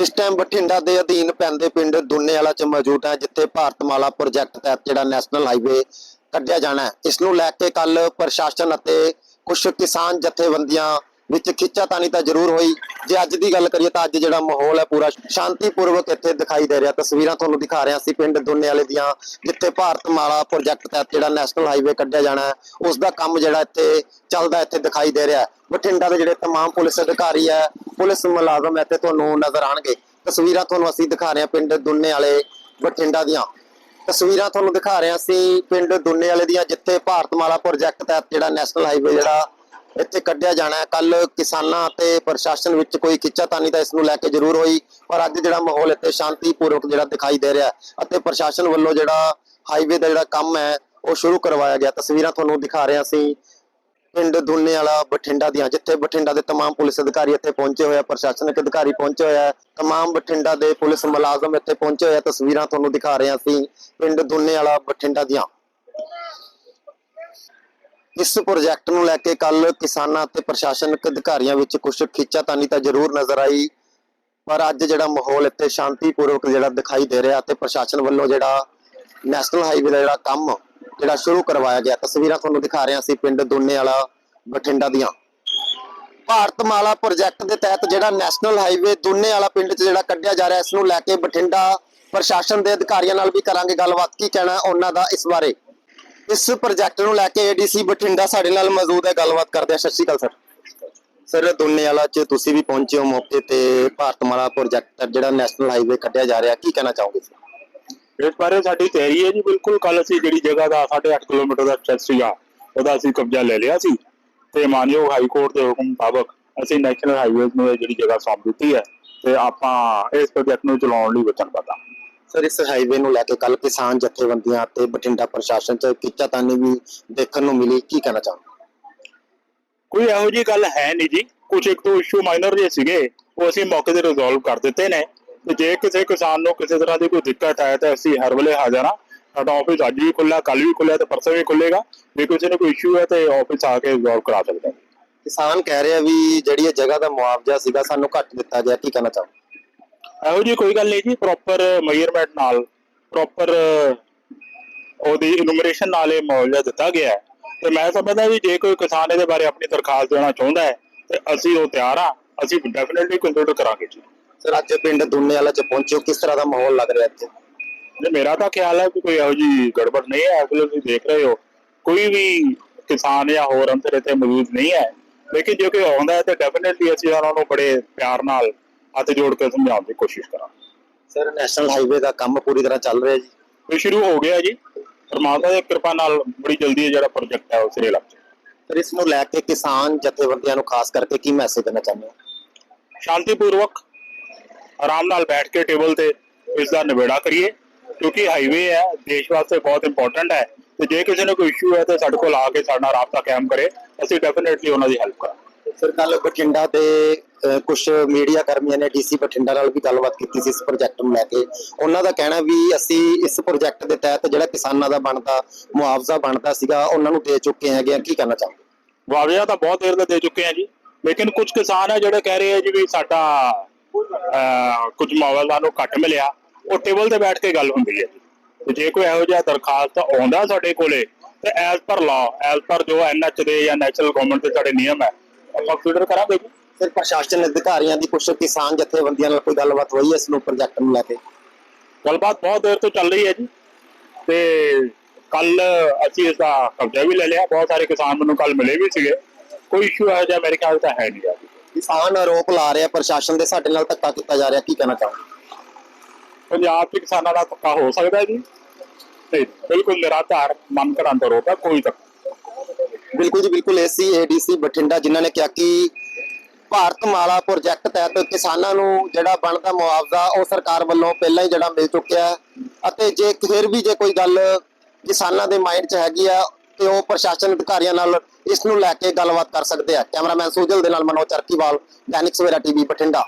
ਇਸ ਟਾਈਮ ਬਠਿੰਡਾ ਦੇ ਅਧੀਨ ਪੈਂਦੇ ਪਿੰਡ ਦੁੰਨੇਵਾਲਾ ਚ ਮੌਜੂਦ ਹੈ, ਜਿੱਥੇ ਭਾਰਤਮਾਲਾ ਪ੍ਰੋਜੈਕਟ ਤਹਿਤ ਜਿਹੜਾ ਨੈਸ਼ਨਲ ਹਾਈਵੇ ਕੱਢਿਆ ਜਾਣਾ ਹੈ। ਇਸ ਨੂੰ ਲੈ ਕੇ ਕੱਲ ਪ੍ਰਸ਼ਾਸਨ ਅਤੇ ਕੁਝ ਕਿਸਾਨ ਜਥੇਬੰਦੀਆਂ ਵਿੱਚ ਖਿੱਚਾਤਾਨੀ ਤਾਂ ਜ਼ਰੂਰ ਹੋਈ ਜੇ ਅੱਜ ਦੀ ਗੱਲ ਕਰੀਏ ਤਾਂ ਅੱਜ ਜਿਹੜਾ ਮਾਹੌਲ ਹੈ ਪੂਰਾ ਸ਼ਾਂਤੀਪੂਰਵਕ ਇੱਥੇ ਦਿਖਾਈ ਦੇ ਰਿਹਾ ਤਸਵੀਰਾਂ ਤੁਹਾਨੂੰ ਦਿਖਾ ਰਿਹਾ ਸੀ ਪਿੰਡ ਦੁੰਨੇਵਾਲੇ ਦੀਆਂ ਜਿੱਥੇ ਭਾਰਤਮਾਲਾ ਪ੍ਰੋਜੈਕਟ ਤਹਿਤ ਜਿਹੜਾ ਨੈਸ਼ਨਲ ਹਾਈਵੇ ਕੱਢਿਆ ਜਾਣਾ ਹੈ ਉਸ ਦਾ ਕੰਮ ਜਿਹੜਾ ਇੱਥੇ ਚੱਲਦਾ ਇੱਥੇ ਦਿਖਾਈ ਦੇ ਰਿਹਾ ਹੈ ਬਠਿੰਡਾ ਦੇ ਜਿਹੜੇ तमाम ਪੁਲਿਸ ਅਧਿਕਾਰੀ ਹੈ ਪੁਲਿਸ ਮੁਲਾਜ਼ਮ ਇੱਥੇ ਤੁਹਾਨੂੰ ਨਜ਼ਰ ਆਣਗੇ ਤਸਵੀਰਾਂ ਤੁਹਾਨੂੰ ਅਸੀਂ ਦਿਖਾ ਰਹੇ ਹਾਂ ਪਿੰਡ ਦੁੰਨੇ ਵਾਲੇ ਬਠਿੰਡਾ ਦੀਆਂ ਤਸਵੀਰਾਂ ਤੁਹਾਨੂੰ ਦਿਖਾ ਰਹੇ ਹਾਂ ਅਸੀਂ ਪਿੰਡ ਦੁੰਨੇ ਵਾਲੇ ਦੀਆਂ ਜਿੱਥੇ ਭਾਰਤਮਾਲਾ ਪ੍ਰੋਜੈਕਟ ਤਹਿਤ ਜਿਹੜਾ ਨੈਸ਼ਨਲ ਹਾਈਵੇ ਜਿਹੜਾ ਇੱਥੇ ਕੱਢਿਆ ਜਾਣਾ ਹੈ ਕੱਲ ਕਿਸਾਨਾਂ ਅਤੇ ਪ੍ਰਸ਼ਾਸਨ ਵਿੱਚ ਕੋਈ ਖਿੱਚਾਤਾਨੀ ਤਾਂ ਇਸ ਨੂੰ ਲੈ ਕੇ ਜ਼ਰੂਰ ਹੋਈ ਪਰ ਅੱਜ ਜਿਹੜਾ ਮਾਹੌਲ ਇੱਥੇ ਸ਼ਾਂਤੀਪੂਰਵਕ ਜਿਹੜਾ ਦਿਖਾਈ ਦੇ ਰਿਹਾ ਹੈ ਅਤੇ ਪ੍ਰਸ਼ਾਸਨ ਵੱਲੋਂ ਜਿਹੜਾ ਹਾਈਵੇ ਦਾ ਜਿਹੜਾ ਕੰਮ ਹੈ ਉਹ ਸ਼ੁਰੂ ਕਰਵਾਇਆ ਗਿਆ ਤਸਵੀਰਾਂ ਤੁਹਾਨੂੰ ਦਿਖਾ ਰਹੇ ਹਾਂ ਅਸੀਂ ਪਿੰਡ ਦੁੰਨੇ ਵਾਲਾ ਬਠਿੰਡਾ ਦੀਆਂ ਜਿੱਥੇ ਬਠਿੰਡਾ ਦੇ तमाम ਪੁਲਿਸ ਅਧਿਕਾਰੀ ਇੱਥੇ ਪਹੁੰਚੇ ਹੋਏ ਆ ਪ੍ਰਸ਼ਾਸਨਿਕ ਅਧਿਕਾਰੀ ਪਹੁੰਚੇ ਹੋਏ ਆ तमाम ਬਠਿੰਡਾ ਦੇ ਪੁਲਿਸ ਮੁਲਾਜ਼ਮ ਇੱਥੇ ਪਹੁੰਚੇ ਹੋਏ ਆ ਤਸਵੀਰਾਂ ਤੁਹਾਨੂੰ ਦਿਖਾ ਰਹੇ ਹਾਂ ਅਸੀਂ ਪਿੰਡ ਦੁੰਨੇ ਵਾਲਾ ਬਠਿੰਡਾ ਦੀਆਂ ਇਸ ਪ੍ਰੋਜੈਕਟ ਨੂੰ ਲੈ ਕੇ ਕੱਲ ਕਿਸਾਨਾਂ ਤੇ ਪ੍ਰਸ਼ਾਸਨਿਕ ਅਧਿਕਾਰੀਆਂ ਵਿੱਚ ਕੁਝ ਖਿੱਚਾਤਾਨੀ ਤਾਂ ਜ਼ਰੂਰ ਨਜ਼ਰ ਆਈ। ਪਰ ਅੱਜ ਜਿਹੜਾ ਮਾਹੌਲ ਇੱਥੇ ਸ਼ਾਂਤੀਪੂਰਵਕ ਜਿਹੜਾ ਦਿਖਾਈ ਦੇ ਰਿਹਾ ਤੇ ਪ੍ਰਸ਼ਾਸਨ ਵੱਲੋਂ ਜਿਹੜਾ ਨੈਸ਼ਨਲ ਹਾਈਵੇ ਦਾ ਜਿਹੜਾ ਕੰਮ ਜਿਹੜਾ ਸ਼ੁਰੂ ਕਰਵਾਇਆ ਗਿਆ। ਤਸਵੀਰਾਂ ਤੁਹਾਨੂੰ ਦਿਖਾ ਰਹੇ ਹਾਂ ਅਸੀਂ ਪਿੰਡ ਦੋਨੇ ਵਾਲਾ ਬਠਿੰਡਾ ਦੀਆਂ। ਭਾਰਤ ਮਾਲਾ ਪ੍ਰੋਜੈਕਟ ਦੇ ਤਹਿਤ ਜਿਹੜਾ ਨੈਸ਼ਨਲ ਹਾਈਵੇ ਦੋਨੇ ਵਾਲਾ ਪਿੰਡ 'ਚ ਜਿਹੜਾ ਕੱਢਿਆ ਜਾ ਰਿਹਾ, ਇਸ ਨੂੰ ਲੈ ਕੇ ਬਠਿੰਡਾ ਪ੍ਰਸ਼ਾਸਨ ਦੇ ਅਧਿਕਾਰੀਆਂ ਨਾਲ ਵੀ ਕਰਾਂਗੇ ਗੱਲਬਾਤ। ਕੀ ਕਹਿਣਾ ਉਹਨਾਂ ਦਾ ਇਸ ਬਾਰੇ? ਇਸ ਪ੍ਰੋਜੈਕਟ ਨੂੰ ਲੈ ਕੇ ਏਡੀਸੀ ਬਠਿੰਡਾ ਸਾਡੇ ਨਾਲ ਮੌਜੂਦ ਹੈ। ਗੱਲਬਾਤ ਕਰਦੇ ਹਾਂ। ਸਤਿ ਸ਼੍ਰੀ ਅਕਾਲ, ਸਰ। ਸਰ, ਦੁੰਨੇ ਵਾਲਾ 'ਚ ਤੁਸੀਂ ਵੀ ਪਹੁੰਚੇ ਹੋ ਮੌਕੇ ਤੇ। ਭਾਰਤਮਾਲਾ ਪ੍ਰੋਜੈਕਟ ਜਿਹੜਾ ਨੈਸ਼ਨਲ ਹਾਈਵੇ ਕੱਢਿਆ ਜਾ ਰਿਹਾ, ਕੀ ਕਹਿਣਾ ਚਾਹੋਗੇ? ਇਸ ਬਾਰੇ ਸਾਡੀ ਤਿਆਰੀ ਹੈ ਜੀ। ਬਿਲਕੁਲ ਕੱਲ ਅਸੀਂ ਜਿਹੜੀ ਜਗ੍ਹਾ ਦਾ 8.5 ਕਿਲੋਮੀਟਰ ਦਾ ਸਟ੍ਰੈਚ ਸੀਗਾ, ਉਹਦਾ ਅਸੀਂ ਕਬਜ਼ਾ ਲੈ ਲਿਆ ਸੀ। ਤੇ ਮਾਨਯੋਗ ਹਾਈ ਕੋਰਟ ਦੇ ਹੁਕਮ ਮੁਤਾਬਕ ਅਸੀਂ ਨੈਸ਼ਨਲ ਹਾਈਵੇਜ਼ ਨੂੰ ਜਿਹੜੀ ਜਗ੍ਹਾ ਸੌਂਪ ਦਿੱਤੀ ਹੈ। ਤੇ ਆਪਾਂ ਇਸ ਪ੍ਰੋਜੈਕਟ ਨੂੰ ਚਲਾਉਣ ਲਈ ਵਚਨਬੱਧ ਹਾਂ। ਸਰ ਇਸ ਹਾਈਵੇ ਨੂੰ ਲੈ ਕੇ ਕੱਲ ਕਿਸਾਨ ਜਥੇਬੰਦੀਆਂ ਤੇ ਬਠਿੰਡਾ ਪ੍ਰਸ਼ਾਸਨ 'ਚ ਕਿੱਚਾਤਾਨੀ ਵੀ ਦੇਖਣ ਨੂੰ ਮਿਲੀ ਕੀ ਕਹਿਣਾ ਚਾਹੋਗੇ? ਕੋਈ ਇਹੋ ਜੀ ਗੱਲ ਹੈ ਨਹੀਂ ਜੀ। ਕੁਝ ਇੱਕ ਦੋ ਇਸ਼ੂ ਮਾਈਨਰ ਜਿਹੇ ਸੀਗੇ ਉਹ ਅਸੀਂ ਮੌਕੇ ਤੇ ਰਿਜ਼ੋਲਵ ਕਰ ਦਿੱਤੇ ਨੇ। ਤੇ ਜੇ ਕਿਸੇ ਕਿਸਾਨ ਨੂੰ ਕਿਸੇ ਤਰ੍ਹਾਂ ਦੀ ਕੋਈ ਦਿੱਕਤ ਆਏ ਤਾਂ ਅਸੀਂ ਹਰ ਵੇਲੇ ਹਾਜ਼ਰ ਹਾਂ। ਸਾਡਾ ਆਫਿਸ ਅੱਜ ਵੀ ਖੁੱਲਾ ਕੱਲ ਵੀ ਖੁੱਲਾ ਤੇ ਪਰਸੋਂ ਵੀ ਖੁੱਲੇਗਾ ਜੇ ਕਿਸੇ ਨੂੰ ਕੋਈ ਇਸ਼ੂ ਹੈ ਤੇ ਆਫਿਸ ਆ ਕੇ ਰਿਜ਼ੋਲਵ ਕਰਾ ਸਕਦਾ ਹੈ। ਕਿਸਾਨ ਕਹਿ ਰਿਹਾ ਵੀ ਜਿਹੜੀ ਇਹ ਜਗ੍ਹਾ ਦਾ ਮੁਆਵਜ਼ਾ ਸੀਗਾ ਸਾਨੂੰ ਘੱਟ ਦਿੱਤਾ ਗਿਆ ਕੀ ਕਹਿਣਾ ਚਾਹੋਗੇ? ਇਹੋ ਜੀ ਕੋਈ ਗੱਲ ਨਹੀਂ ਜੀ ਪ੍ਰੋਪਰ ਮੈਜ਼ਰਮੈਂਟ ਨਾਲ ਪ੍ਰੋਪਰ ਉਹਦੀ ਇਨੂਮਰੇਸ਼ਨ ਨਾਲ ਇਹ ਮੁਆਵਜ਼ਾ ਦਿੱਤਾ ਗਿਆ ਹੈ। ਤੇ ਮੈਂ ਸਮਝਦਾ ਵੀ ਜੇ ਕੋਈ ਕਿਸਾਨ ਇਹਦੇ ਬਾਰੇ ਆਪਣੀ ਦਰਖਾਸਤ ਦੇਣਾ ਚਾਹੁੰਦਾ ਹੈ ਤੇ ਅਸੀਂ ਉਹ ਤਿਆਰ ਆ ਅਸੀਂ ਡੈਫੀਨਿਟਲੀ ਕੰਸੀਡਰ ਕਰਾਂਗੇ ਜੀ। ਸਰ ਅੱਜ ਪਿੰਡ ਦੁੰਨੇ ਵਾਲਾ 'ਚ ਪਹੁੰਚੇ ਕਿਸ ਤਰ੍ਹਾਂ ਦਾ ਮਾਹੌਲ ਲੱਗ ਰਿਹਾ ਇੱਥੇ? ਤੇ ਮੇਰਾ ਤਾਂ ਖਿਆਲ ਹੈ ਕਿ ਕੋਈ ਇਹੋ ਜੀ ਗੜਬੜ ਨਹੀਂ ਹੈ ਅਸਲ ਤੁਸੀਂ ਦੇਖ ਰਹੇ ਹੋ। ਕੋਈ ਵੀ ਕਿਸਾਨ ਜਾਂ ਹੋਰ ਅੰਤਰ ਇੱਥੇ ਮੌਜੂਦ ਨਹੀਂ ਹੈ। ਲੇਕਿਨ ਜੇ ਕੋਈ ਆਉਂਦਾ ਹੈ ਤੇ ਡੈਫੀਨਿਟਲੀ ਅਸੀਂ ਉਹਨਾਂ ਨੂੰ ਬੜੇ ਪਿਆਰ ਨਾਲ ਹੱਥ ਜੋੜ ਕੇ ਸਮਝਾਉਣ ਦੀ ਕੋਸ਼ਿਸ਼ ਕਰਾਂਗੇ। ਸਰ ਨੈਸ਼ਨਲ ਹਾਈਵੇ ਦਾ ਕੰਮ ਪੂਰੀ ਤਰ੍ਹਾਂ ਚੱਲ ਰਿਹਾ ਜੀ। ਇਹ ਸ਼ੁਰੂ ਹੋ ਗਿਆ ਜੀ। ਪਰਮਾਤਮਾ ਦੀ ਕਿਰਪਾ ਨਾਲ ਬੜੀ ਜਲਦੀ ਇਹ ਜਿਹੜਾ ਪ੍ਰੋਜੈਕਟ ਹੈ ਉਹ ਸਿਰੇ ਲੱਗ ਜਾਏ ਸਰ ਇਸ ਨੂੰ ਲੈ ਕੇ ਕਿਸਾਨ ਜਥੇਬੰਦੀਆਂ ਨੂੰ ਖਾਸ ਕਰਕੇ ਕੀ ਮੈਸੇਜ ਦੇਣਾ ਚਾਹੁੰਦੇ ਹੋ? ਸ਼ਾਂਤੀਪੂਰਵਕ ਆਰਾਮ ਨਾਲ ਬੈਠ ਕੇ ਟੇਬਲ ਤੇ ਇਸ ਦਾ ਨਿਬੇੜਾ ਕਰੀਏ ਕਿਉਂਕਿ ਹਾਈਵੇ ਹੈ ਦੇਸ਼ ਵਾਸਤੇ ਬਹੁਤ ਇੰਪੋਰਟੈਂਟ ਹੈ। ਤੇ ਜੇ ਕਿਸੇ ਨੂੰ ਕੋਈ ਇਸ਼ੂ ਹੈ ਤੇ ਸਾਡੇ ਕੋਲ ਆ ਕੇ ਸਾਡੇ ਰਾਬਤਾ ਕਾਇਮ ਕਰੇ। ਅਸੀਂ ਡੈਫੀਨਿਟਲੀ ਉਹਨਾਂ ਦੀ ਹੈਲਪ ਕਰਾਂਗੇ। ਸਰ ਕੱਲ ਬਠਿੰਡਾ ਦੇ ਕੁਝ ਮੀਡੀਆ ਕਰਮੀਆਂ ਨੇ ਡੀਸੀ ਬਠਿੰਡਾ ਨਾਲ ਵੀ ਗੱਲਬਾਤ ਕੀਤੀ ਸੀ ਇਸ ਪ੍ਰੋਜੈਕਟ ਨੂੰ ਲੈ ਕੇ। ਉਹਨਾਂ ਦਾ ਕਹਿਣਾ ਵੀ ਅਸੀਂ ਇਸ ਪ੍ਰੋਜੈਕਟ ਦੇ ਤਹਿਤ ਜਿਹੜਾ ਕਿਸਾਨਾਂ ਦਾ ਬਣਦਾ ਮੁਆਵਜ਼ਾ ਬਣਦਾ ਸੀਗਾ ਉਹਨਾਂ ਨੂੰ ਦੇ ਚੁੱਕੇ ਹੈਗੇ ਆ। ਕੀ ਕਰਨਾ ਚਾਹੁੰਦੇ ਮੁਆਵਜ਼ਾ ਤਾਂ ਬਹੁਤ ਦੇਰ ਦਾ ਦੇ ਚੁੱਕੇ ਆ ਜੀ। ਲੇਕਿਨ ਕੁਝ ਕਿਸਾਨ ਹੈ ਜਿਹੜੇ ਕਹਿ ਰਹੇ ਆ ਜੀ ਵੀ ਸਾਡਾ ਅਹ, ਕੁਝ ਮੁਆਵਜ਼ਾ ਨੂੰ ਘੱਟ ਮਿਲਿਆ। ਉਹ ਟੇਬਲ ਤੇ ਬੈਠ ਕੇ ਗੱਲ ਹੁੰਦੀ ਹੈ ਜੀ। ਜੇ ਕੋਈ ਇਹੋ ਜਿਹਾ ਦਰਖਾਸਤ ਆਉਂਦਾ ਸਾਡੇ ਕੋਲੇ ਤੇ ਐਜ਼ ਪਰ ਲਾ ਐਜ਼ ਪਰ ਜੋ ਐਨਐਚ ਦੇ ਜਾਂ ਨੈਸ਼ਨਲ ਗਵਰਨਮੈਂਟ ਦੇ ਸਾਡੇ ਨਿਯਮ ਹੈ ਆਪਾਂ ਕੰਸੀਡਰ ਕਰਾਂਗੇ ਜੀ। ਫਿਰ ਪ੍ਰਸ਼ਾਸਨ ਅਧਿਕਾਰੀਆਂ ਦੀ ਕੁਝ ਕਿਸਾਨ ਜਥੇਬੰਦੀਆਂ ਨਾਲ ਕੋਈ ਗੱਲਬਾਤ ਹੋਈ ਇਸ ਨੂੰ ਪ੍ਰੋਜੈਕਟ ਨੂੰ ਲੈ ਕੇ? ਗੱਲਬਾਤ ਬਹੁਤ ਦੇਰ ਤੋਂ ਚੱਲ ਰਹੀ ਹੈ ਜੀ। ਤੇ ਕੱਲ ਅਸੀਂ ਇਸ ਦਾ ਕਬਜ਼ਾ ਵੀ ਲੈ ਲਿਆ। ਬਹੁਤ ਸਾਰੇ ਕਿਸਾਨ ਮੈਨੂੰ ਕੱਲ ਮਿਲੇ ਵੀ ਸੀਗੇ। ਕੋਈ ਇਸ਼ੂ ਹੈ ਜਾਂ ਮੇਰੇ ਖਿਆਲ ਤਾਂ ਹੈ ਨਹੀਂ ਆ। ਕਿਸਾਨ ਆਰੋਪ ਲਾ ਰਿਹਾ ਪ੍ਰਸ਼ਾਸਨ ਦੇ ਸਾਡੇ ਨਾਲ ਧੱਕਾ ਕੀਤਾ ਜਾ ਰਿਹਾ। ਕੀ ਕਹਿਣਾ ਚਾਹੁੰਦੇ ਪੰਜਾਬ ਦੇ ਕਿਸਾਨਾਂ ਦਾ ਧੱਕਾ ਹੋ ਸਕਦਾ ਹੈ ਜੀ। ਤੇ ਬਿਲਕੁਲ ਨਿਰਾਧਾਰ ਮਨ ਘੜਾਂ ਦਾ ਰੋਪ ਕੋਈ ਤੱਕ ਬਿਲਕੁਲ ਜੀ, ਬਿਲਕੁਲ ਏਸੀ, ਏਡੀਸੀ ਬਠਿੰਡਾ ਜਿਨ੍ਹਾਂ ਨੇ ਕਿਹਾ ਕਿ ਭਾਰਤ ਮਾਲਾ ਪ੍ਰੋਜੈਕਟ ਤਹਿਤ ਕਿਸਾਨਾਂ ਨੂੰ ਜਿਹੜਾ ਬਣਦਾ ਮੁਆਵਜ਼ਾ, ਉਹ ਸਰਕਾਰ ਵੱਲੋਂ ਪਹਿਲਾਂ ਹੀ ਜਿਹੜਾ ਮਿਲ ਚੁੱਕਿਆ ਹੈ। ਅਤੇ ਜੇ ਫਿਰ ਵੀ ਜੇ ਕੋਈ ਗੱਲ ਕਿਸਾਨਾਂ ਦੇ ਮਾਈਂਡ 'ਚ ਹੈਗੀ ਆ ਤੇ ਉਹ ਪ੍ਰਸ਼ਾਸਨ ਅਧਿਕਾਰੀਆਂ ਨਾਲ ਇਸ ਨੂੰ ਲੈ ਕੇ ਗੱਲਬਾਤ ਕਰ ਸਕਦੇ ਆ। ਕੈਮਰਾਮੈਨ ਸੁਜਲ ਦੇ ਨਾਲ ਮਨੋਜ ਚਰਕੀਵਾਲ ਦੈਨਿਕ ਸਵੇਰਾ ਟੀਵੀ, ਬਠਿੰਡਾ।